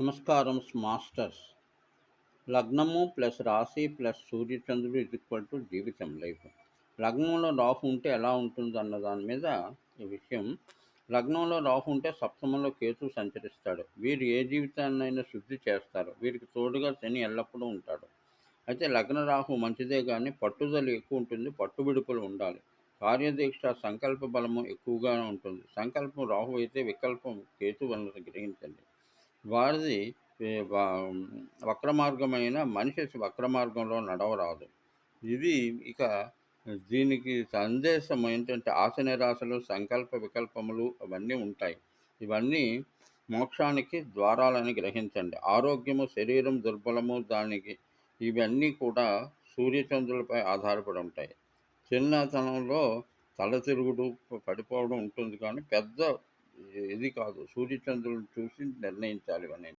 నమస్కారం మాస్టర్స్. లగ్నము ప్లస్ రాశి ప్లస్ సూర్యచంద్రుడు ఇది టు జీవితం లైఫ్. లగ్నంలో రాహు ఉంటే ఎలా ఉంటుంది అన్న దాని మీద ఈ విషయం. లగ్నంలో రాహు ఉంటే సప్తమంలో కేతు సంచరిస్తాడు. వీరు ఏ జీవితాన్నైనా శుద్ధి చేస్తారు. వీరికి తోడుగా శని ఎల్లప్పుడూ ఉంటాడు. అయితే లగ్న రాహు మంచిదే కానీ పట్టుదల ఎక్కువ ఉంటుంది పట్టుబిడుపులు ఉండాలి. కార్యదీక్ష సంకల్ప బలము ఎక్కువగా ఉంటుంది. సంకల్పం రాహు అయితే వికల్పం కేతు వలన గ్రహించండి. వారిది వక్రమార్గమైన మనిషి వక్రమార్గంలో నడవరాదు. ఇది ఇక దీనికి సందేశం ఏంటంటే ఆశ నిరాశలు సంకల్ప వికల్పములు అవన్నీ ఉంటాయి. ఇవన్నీ మోక్షానికి ద్వారాలని గ్రహించండి. ఆరోగ్యము శరీరం దుర్బలము దానికి ఇవన్నీ కూడా సూర్యచంద్రులపై ఆధారపడి ఉంటాయి. చిన్నతనంలో తల తిరుగుడు పడిపోవడం ఉంటుంది కానీ పెద్ద ఇది కాదు. సూర్యచంద్రులను చూసి నిర్ణయించాలి ఇవన్నీ.